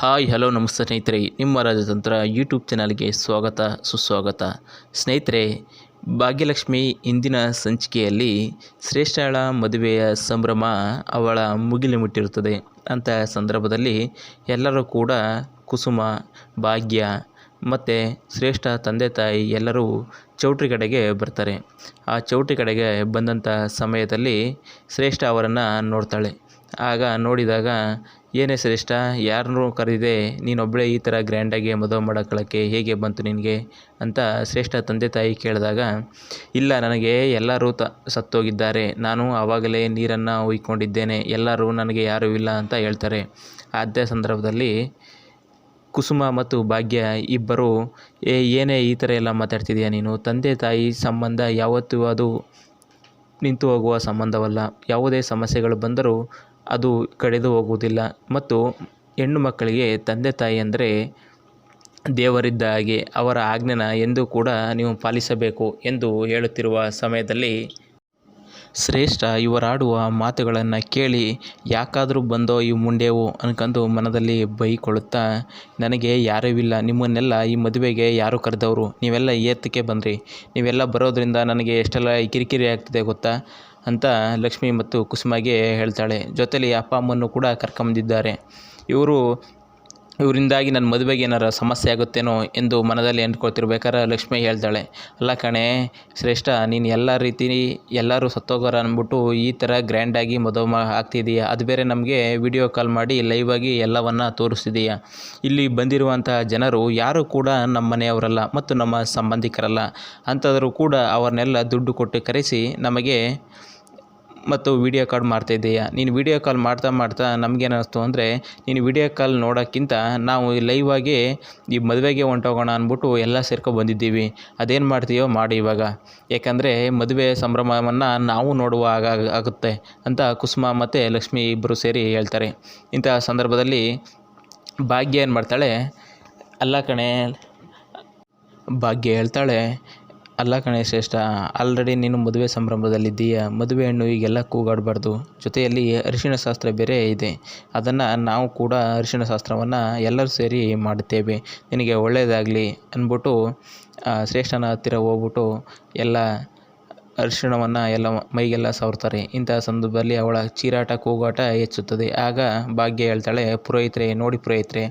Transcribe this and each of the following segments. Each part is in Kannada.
ಹಾಯ್, ಹಲೋ, ನಮಸ್ತೆ ಸ್ನೇಹಿತರೆ. ನಿಮ್ಮ ರಾಜತಂತ್ರ ಯೂಟ್ಯೂಬ್ ಚಾನಲ್ಗೆ ಸ್ವಾಗತ, ಸುಸ್ವಾಗತ. ಸ್ನೇಹಿತರೆ, ಭಾಗ್ಯಲಕ್ಷ್ಮಿ ಇಂದಿನ ಸಂಚಿಕೆಯಲ್ಲಿ ಶ್ರೇಷ್ಠಳ ಮದುವೆಯ ಸಂಭ್ರಮ ಅವಳ ಮುಗಿಲು ಮುಟ್ಟಿರುತ್ತದೆ. ಅಂತ ಸಂದರ್ಭದಲ್ಲಿ ಎಲ್ಲರೂ ಕೂಡ ಕುಸುಮ, ಭಾಗ್ಯ ಮತ್ತು ಶ್ರೇಷ್ಠ ತಂದೆ ತಾಯಿ ಎಲ್ಲರೂ ಚೌಟ್ರಿ ಕಡೆಗೆ ಬರ್ತಾರೆ. ಆ ಚೌಟ್ರಿ ಕಡೆಗೆ ಬಂದಂಥ ಸಮಯದಲ್ಲಿ ಶ್ರೇಷ್ಠ ಅವರನ್ನು ನೋಡ್ತಾಳೆ. ಆಗ ನೋಡಿದಾಗ ಏನೇ ಶ್ರೇಷ್ಠ, ಯಾರನ್ನೂ ಕರೆದಿದೆ ನೀನೊಬ್ಬಳೇ ಈ ಥರ ಗ್ರ್ಯಾಂಡಾಗಿ ಮದುವೆ ಮಾಡ್ಕೊಳ್ಳೋಕ್ಕೆ ಹೇಗೆ ಬಂತು ನಿನಗೆ? ಅಂತ ಶ್ರೇಷ್ಠ ತಂದೆ ತಾಯಿ ಕೇಳಿದಾಗ, ಇಲ್ಲ, ನನಗೆ ಎಲ್ಲರೂ ತ, ಸತ್ತೋಗಿದ್ದಾರೆ. ನಾನು ಆವಾಗಲೇ ನೀರನ್ನು ಹುಯ್ಕೊಂಡಿದ್ದೇನೆ. ಎಲ್ಲರೂ ನನಗೆ ಯಾರೂ ಇಲ್ಲ ಅಂತ ಹೇಳ್ತಾರೆ. ಆದ್ಯ ಸಂದರ್ಭದಲ್ಲಿ ಕುಸುಮ ಮತ್ತು ಭಾಗ್ಯ ಇಬ್ಬರು, ಏ, ಏನೇ ಈ ಥರ ಎಲ್ಲ ಮಾತಾಡ್ತಿದೀಯ ನೀನು? ತಂದೆ ತಾಯಿ ಸಂಬಂಧ ಯಾವತ್ತೂ ಅದು ನಿಂತು ಹೋಗುವ ಸಂಬಂಧವಲ್ಲ. ಯಾವುದೇ ಸಮಸ್ಯೆಗಳು ಬಂದರೂ ಅದು ಕಳೆದು ಹೋಗುವುದಿಲ್ಲ. ಮತ್ತು ಹೆಣ್ಣು ಮಕ್ಕಳಿಗೆ ತಂದೆ ತಾಯಿ ಅಂದರೆ ದೇವರಿದ್ದ ಹಾಗೆ ಅವರ ಆಜ್ಞೆನ ಎಂದೂ ಕೂಡ ನೀವು ಪಾಲಿಸಬೇಕು ಎಂದು ಹೇಳುತ್ತಿರುವ ಸಮಯದಲ್ಲಿ ಶ್ರೇಷ್ಠ ಇವರಾಡುವ ಮಾತುಗಳನ್ನು ಕೇಳಿ ಯಾಕಾದರೂ ಬಂದೋ ಈ ಮುಂಡೆವು ಅನ್ಕೊಂಡು ಮನದಲ್ಲಿ ಬೈಕೊಳ್ಳುತ್ತಾ, ನನಗೆ ಯಾರೂ ಇಲ್ಲ, ನಿಮ್ಮನ್ನೆಲ್ಲ ಈ ಮದುವೆಗೆ ಯಾರು ಕರೆದವರು? ನೀವೆಲ್ಲ ಏತಕ್ಕೆ ಬಂದ್ರಿ? ನೀವೆಲ್ಲ ಬರೋದರಿಂದ ನನಗೆ ಎಷ್ಟೆಲ್ಲ ಕಿರಿಕಿರಿ ಆಗ್ತಿದೆ ಗೊತ್ತಾ? ಅಂತ ಲಕ್ಷ್ಮಿ ಮತ್ತು ಕುಸುಮಗೆ ಹೇಳ್ತಾಳೆ. ಜೊತೆಯಲ್ಲಿ ಅಪ್ಪ ಅಮ್ಮನ್ನು ಕೂಡ ಕರ್ಕೊಂಬಂದಿದ್ದಾರೆ. ಇವರು, ಇವರಿಂದಾಗಿ ನನ್ನ ಮದುವೆಗೆ ಏನಾರ ಸಮಸ್ಯೆ ಆಗುತ್ತೇನೋ ಎಂದು ಮನದಲ್ಲಿ ಅಂದ್ಕೊಳ್ತಿರ್ಬೇಕಾದ್ರೆ ಲಕ್ಷ್ಮಿ ಹೇಳ್ತಾಳೆ. ಅಲ್ಲ ಕಣೆ, ಶ್ರೇಷ್ಠ, ನೀನು ಎಲ್ಲ ರೀತಿ ಎಲ್ಲರೂ ಸತ್ತೋಗೋರ ಅಂದ್ಬಿಟ್ಟು ಈ ಥರ ಗ್ರ್ಯಾಂಡಾಗಿ ಮದುವೆ ಮಾ ಆಗ್ತಿದೀಯ. ಅದು ಬೇರೆ ನಮಗೆ ವಿಡಿಯೋ ಕಾಲ್ ಮಾಡಿ ಲೈವ್ ಆಗಿ ಎಲ್ಲವನ್ನು ತೋರಿಸ್ತಿದೀಯ. ಇಲ್ಲಿ ಬಂದಿರುವಂಥ ಜನರು ಯಾರೂ ಕೂಡ ನಮ್ಮ ಮನೆಯವರಲ್ಲ ಮತ್ತು ನಮ್ಮ ಸಂಬಂಧಿಕರಲ್ಲ. ಅಂಥದ್ರು ಕೂಡ ಅವ್ರನ್ನೆಲ್ಲ ದುಡ್ಡು ಕೊಟ್ಟು ಕರೆಸಿ ನಮಗೆ ಮತ್ತು ವೀಡಿಯೋ ಕಾಲ್ ಮಾಡ್ತಾಯಿದ್ದೀಯ ನೀನು ವಿಡಿಯೋ ಕಾಲ್ ಮಾಡ್ತಾ ಮಾಡ್ತಾ ನಮಗೇನಿಸ್ತು ಅಂದರೆ ನೀನು ವೀಡಿಯೋ ಕಾಲ್ ನೋಡೋಕ್ಕಿಂತ ನಾವು ಲೈವ್ ಆಗಿ ಈ ಮದುವೆಗೆ ಹೊಂಟೋಗೋಣ ಅಂದ್ಬಿಟ್ಟು ಎಲ್ಲ ಸೇರ್ಕೊ ಬಂದಿದ್ದೀವಿ. ಅದೇನು ಮಾಡ್ತೀಯೋ ಮಾಡಿ ಇವಾಗ. ಯಾಕಂದರೆ ಮದುವೆ ಸಂಭ್ರಮವನ್ನು ನಾವು ನೋಡುವ ಆಗ ಆಗುತ್ತೆ ಅಂತ ಕುಸುಮ ಮತ್ತು ಲಕ್ಷ್ಮಿ ಇಬ್ಬರು ಸೇರಿ ಹೇಳ್ತಾರೆ. ಇಂಥ ಸಂದರ್ಭದಲ್ಲಿ ಭಾಗ್ಯ ಏನು ಮಾಡ್ತಾಳೆ? ಅಲ್ಲ ಕಣೆ, ಭಾಗ್ಯ ಹೇಳ್ತಾಳೆ ಅಲ್ಲ ಕಣೆ ಶ್ರೇಷ್ಠ, ಆಲ್ರೆಡಿ ನೀನು ಮದುವೆ ಸಂಭ್ರಮದಲ್ಲಿದ್ದೀಯ ಮದುವೆ ಹೆಣ್ಣು ಈಗೆಲ್ಲ ಕೂಗಾಡಬಾರ್ದು. ಜೊತೆಯಲ್ಲಿ ಅರಿಶಿಣ ಶಾಸ್ತ್ರ ಬೇರೆ ಇದೆ. ಅದನ್ನು ನಾವು ಕೂಡ ಅರಿಶಿಣ ಶಾಸ್ತ್ರವನ್ನು ಎಲ್ಲರೂ ಸೇರಿ ಮಾಡುತ್ತೇವೆ. ನಿನಗೆ ಒಳ್ಳೆಯದಾಗಲಿ ಅಂದ್ಬಿಟ್ಟು ಶ್ರೇಷ್ಠನ ಹತ್ತಿರ ಹೋಗ್ಬಿಟ್ಟು ಎಲ್ಲ ಅರಿಶಿಣವನ್ನು ಎಲ್ಲ ಮೈಗೆಲ್ಲ ಸವರ್ತಾರೆ. ಇಂತಹ ಸಂದರ್ಭದಲ್ಲಿ ಅವಳ ಚೀರಾಟ ಕೂಗಾಟ ಹೆಚ್ಚುತ್ತದೆ. ಆಗ ಭಾಗ್ಯ ಹೇಳ್ತಾಳೆ, ಪುರೋಹಿತರೆ, ನೋಡಿ ಪುರೋಹಿತರೆ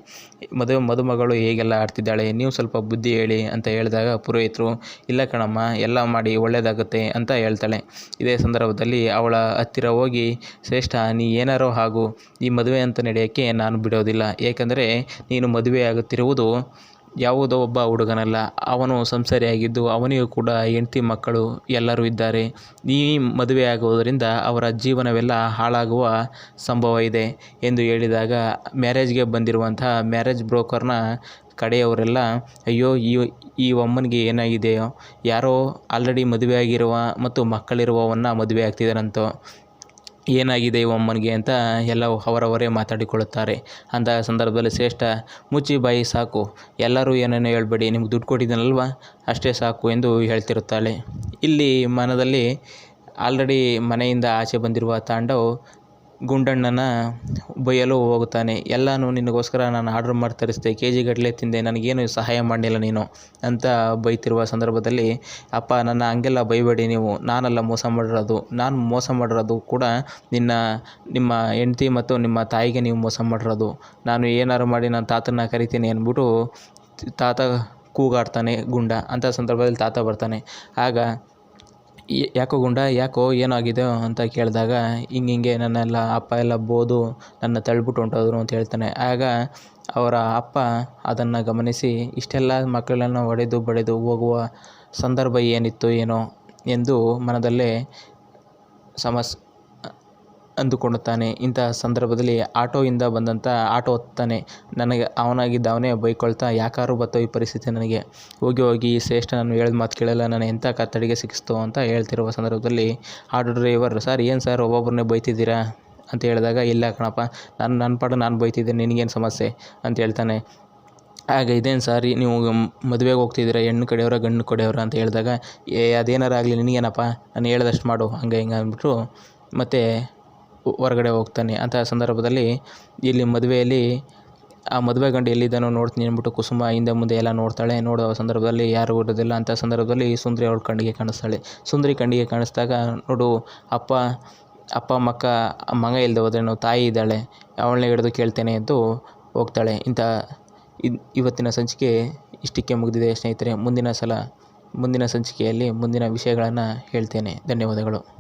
ಮದುವೆ ಮದುಮಗಳು ಹೇಗೆಲ್ಲ ಆಡ್ತಿದ್ದಾಳೆ? ನೀವು ಸ್ವಲ್ಪ ಬುದ್ಧಿ ಹೇಳಿ ಅಂತ ಹೇಳಿದಾಗ ಪುರೋಹಿತರು, ಇಲ್ಲ ಕಣಮ್ಮ, ಎಲ್ಲ ಮಾಡಿ ಒಳ್ಳೆಯದಾಗುತ್ತೆ ಅಂತ ಹೇಳ್ತಾಳೆ. ಇದೇ ಸಂದರ್ಭದಲ್ಲಿ ಅವಳ ಹತ್ತಿರ ಹೋಗಿ, ಶ್ರೇಷ್ಠ, ನೀ ಏನಾರೋ ಹಾಗೂ, ಈ ಮದುವೆ ಅಂತ ನಡೆಯೋಕ್ಕೆ ನಾನು ಬಿಡೋದಿಲ್ಲ. ಏಕೆಂದರೆ ನೀನು ಮದುವೆ ಆಗುತ್ತಿರುವುದು ಯಾವುದೋ ಒಬ್ಬ ಹುಡುಗನಲ್ಲ, ಅವನು ಸಂಸಾರಿಯಾಗಿದ್ದು ಅವನಿಗೂ ಕೂಡ ಹೆಂಡತಿ ಮಕ್ಕಳು ಎಲ್ಲರೂ ಇದ್ದಾರೆ. ಈ ಮದುವೆ ಆಗುವುದರಿಂದ ಅವರ ಜೀವನವೆಲ್ಲ ಹಾಳಾಗುವ ಸಂಭವ ಇದೆ ಎಂದು ಹೇಳಿದಾಗ ಮ್ಯಾರೇಜ್ಗೆ ಬಂದಿರುವಂತಹ ಮ್ಯಾರೇಜ್ ಬ್ರೋಕರ್ನ ಕಡೆಯವರೆಲ್ಲ, ಅಯ್ಯೋ, ಈ ಈ ಒಮ್ಮನಿಗೆ ಏನಾಗಿದೆಯೋ? ಯಾರೋ ಆಲ್ರೆಡಿ ಮದುವೆ ಆಗಿರುವ ಮತ್ತು ಮಕ್ಕಳಿರುವವನ್ನ ಮದುವೆ ಆಗ್ತಿದ್ದಾರಂತೋ ಏನಾಗಿದೆ ಈ ಅಮ್ಮನಿಗೆ ಅಂತ ಎಲ್ಲ ಅವರವರೇ ಮಾತಾಡಿಕೊಳ್ಳುತ್ತಾರೆ. ಅಂತಹ ಸಂದರ್ಭದಲ್ಲಿ ಶ್ರೇಷ್ಠ, ಮುಚ್ಚಿ ಬಾಯಿ ಸಾಕು, ಎಲ್ಲರೂ ಏನೇನೋ ಹೇಳ್ಬೇಡಿ, ನಿಮ್ಗೆ ದುಡ್ಡು ಕೊಟ್ಟಿದ್ದೀನಲ್ವ? ಅಷ್ಟೇ ಸಾಕು ಎಂದು ಹೇಳ್ತಿರುತ್ತಾಳೆ. ಇಲ್ಲಿ ಮನದಲ್ಲಿ ಆಲ್ರೆಡಿ ಮನೆಯಿಂದ ಆಚೆ ಬಂದಿರುವ ತಾಂಡವ್ ಗುಂಡಣ್ಣನ ಬೈಯಲು ಹೋಗುತ್ತಾನೆ. ಎಲ್ಲನೂ ನಿನಗೋಸ್ಕರ ನಾನು ಆರ್ಡ್ರ್ ಮಾಡಿ ತರಿಸಿದೆ ಕೆ ಜಿಗಟ್ಟಲೆ ತಿಂದೆ. ನನಗೇನು ಸಹಾಯ ಮಾಡಲಿಲ್ಲ ನೀನು ಅಂತ ಬೈತಿರುವ ಸಂದರ್ಭದಲ್ಲಿ, ಅಪ್ಪ, ನನ್ನ ಹಂಗೆಲ್ಲ ಬೈಬೇಡಿ ನೀವು. ನಾನಲ್ಲ ಮೋಸ ಮಾಡಿರೋದು. ನಾನು ಮೋಸ ಮಾಡಿರೋದು ಕೂಡ ನಿನ್ನ, ನಿಮ್ಮ ಹೆಂಡ್ತಿ ಮತ್ತು ನಿಮ್ಮ ತಾಯಿಗೆ ನೀವು ಮೋಸ ಮಾಡಿರೋದು. ನಾನು ಏನಾರು ಮಾಡಿ ನನ್ನ ತಾತನ ಕರಿತೀನಿ ಅಂದ್ಬಿಟ್ಟು ತಾತ ಕೂಗಾಡ್ತಾನೆ ಗುಂಡ. ಅಂಥ ಸಂದರ್ಭದಲ್ಲಿ ತಾತ ಬರ್ತಾನೆ. ಆಗ ಯಾಕೋ ಗುಂಡ? ಯಾಕೋ? ಏನಾಗಿದೆ? ಅಂತ ಕೇಳಿದಾಗ, ಹಿಂಗೆ ಹಿಂಗೆ ನನ್ನೆಲ್ಲ ಅಪ್ಪ ಎಲ್ಲ ಬೋದು, ನನ್ನ ತಳ್ಳಿಬಿಟ್ಟು ಹೊಂಟೋದ್ರು ಅಂತ ಹೇಳ್ತಾನೆ. ಆಗ ಅವರ ಅಪ್ಪ ಅದನ್ನು ಗಮನಿಸಿ, ಇಷ್ಟೆಲ್ಲ ಮಕ್ಕಳನ್ನು ಹೊಡೆದು ಬಡೆದು ಹೋಗುವ ಸಂದರ್ಭ ಏನಿತ್ತು, ಏನೋ? ಎಂದು ಮನದಲ್ಲೇ ಸಮಸ್ ಅಂದುಕೊಳ್ಳುತ್ತಾನೆ. ಇಂತಹ ಸಂದರ್ಭದಲ್ಲಿ ಆಟೋಯಿಂದ ಬಂದಂಥ ಆಟೋ ಹತ್ತಾನೆ ನನಗೆ ಅವನಾಗಿದ್ದ ಅವನೇ ಬೈಕೊಳ್ತಾ ಯಾಕಾರು ಬತ್ತೋ ಈ ಪರಿಸ್ಥಿತಿ ನನಗೆ. ಹೋಗಿ ಹೋಗಿ, ಈ ಶ್ರೇಷ್ಠ ನಾನು ಹೇಳಿದ ಮಾತು ಕೇಳಲ್ಲ, ನಾನು ಎಂಥ ಕತ್ತಡಿಗೆ ಸಿಕ್ಕಿಸ್ತು ಅಂತ ಹೇಳ್ತಿರುವ ಸಂದರ್ಭದಲ್ಲಿ ಆಟೋ ಡ್ರೈವರ್, ಸರ್, ಏನು ಸರ್ ಒಬ್ಬೊಬ್ಬರನ್ನೇ ಬೈತಿದ್ದೀರಾ? ಅಂತ ಹೇಳಿದಾಗ, ಇಲ್ಲ ಕಣಪ್ಪ, ನಾನು, ನನ್ನ ಪಾಡು ನಾನು ಬೈತಿದ್ದೆ ನಿನಗೇನು ಸಮಸ್ಯೆ? ಅಂತ ಹೇಳ್ತಾನೆ. ಆಗ, ಇದೇನು ಸರ್, ನೀವು ಮದುವೆಗೆ ಹೋಗ್ತಿದ್ದೀರಾ? ಹೆಣ್ಣು ಕಡೆಯವರ, ಗಂಡು ಕಡೆಯವರ? ಅಂತ ಹೇಳಿದಾಗ, ಏ, ಅದೇನಾರು ಆಗಲಿ, ನಿನಗೇನಪ್ಪ? ನಾನು ಹೇಳ್ದಷ್ಟು ಮಾಡು, ಹಂಗೆ ಹಿಂಗೆ ಅಂದ್ಬಿಟ್ಟು ಮತ್ತು ಹೊರಗಡೆ ಹೋಗ್ತಾನೆ. ಅಂತಹ ಸಂದರ್ಭದಲ್ಲಿ ಇಲ್ಲಿ ಮದುವೆಯಲ್ಲಿ ಆ ಮದುವೆ ಗಂಡು ಎಲ್ಲಿದ್ದಾನೋ ನೋಡ್ತೀನಿ ಅಂದ್ಬಿಟ್ಟು ಕುಸುಮ ಹಿಂದೆ ಮುಂದೆ ಎಲ್ಲ ನೋಡ್ತಾಳೆ. ನೋಡೋ ಸಂದರ್ಭದಲ್ಲಿ ಯಾರೂ ಇರೋದಿಲ್ಲ ಅಂಥ ಸಂದರ್ಭದಲ್ಲಿ ಸುಂದರಿ ಅವಳ ಕಣ್ಣಿಗೆ ಕಾಣಿಸ್ತಾಳೆ. ಸುಂದರಿ ಕಣ್ಣಿಗೆ ಕಾಣಿಸ್ದಾಗ ನೋಡು, ಅಪ್ಪ ಅಪ್ಪ, ಮಕ್ಕ, ಮಗ ಇಲ್ಲದೆ ಹೋದ್ರೇನು ತಾಯಿ ಇದ್ದಾಳೆ. ಅವಳನ್ನ ಹಿಡಿದು ಕೇಳ್ತೇನೆ ಎಂದು ಹೋಗ್ತಾಳೆ. ಇಂಥ ಇವತ್ತಿನ ಸಂಚಿಕೆ ಇಷ್ಟಕ್ಕೆ ಮುಗಿದಿದೆ ಸ್ನೇಹಿತರೆ. ಮುಂದಿನ ಸಲ, ಮುಂದಿನ ಸಂಚಿಕೆಯಲ್ಲಿ ಮುಂದಿನ ವಿಷಯಗಳನ್ನು ಹೇಳ್ತೇನೆ. ಧನ್ಯವಾದಗಳು.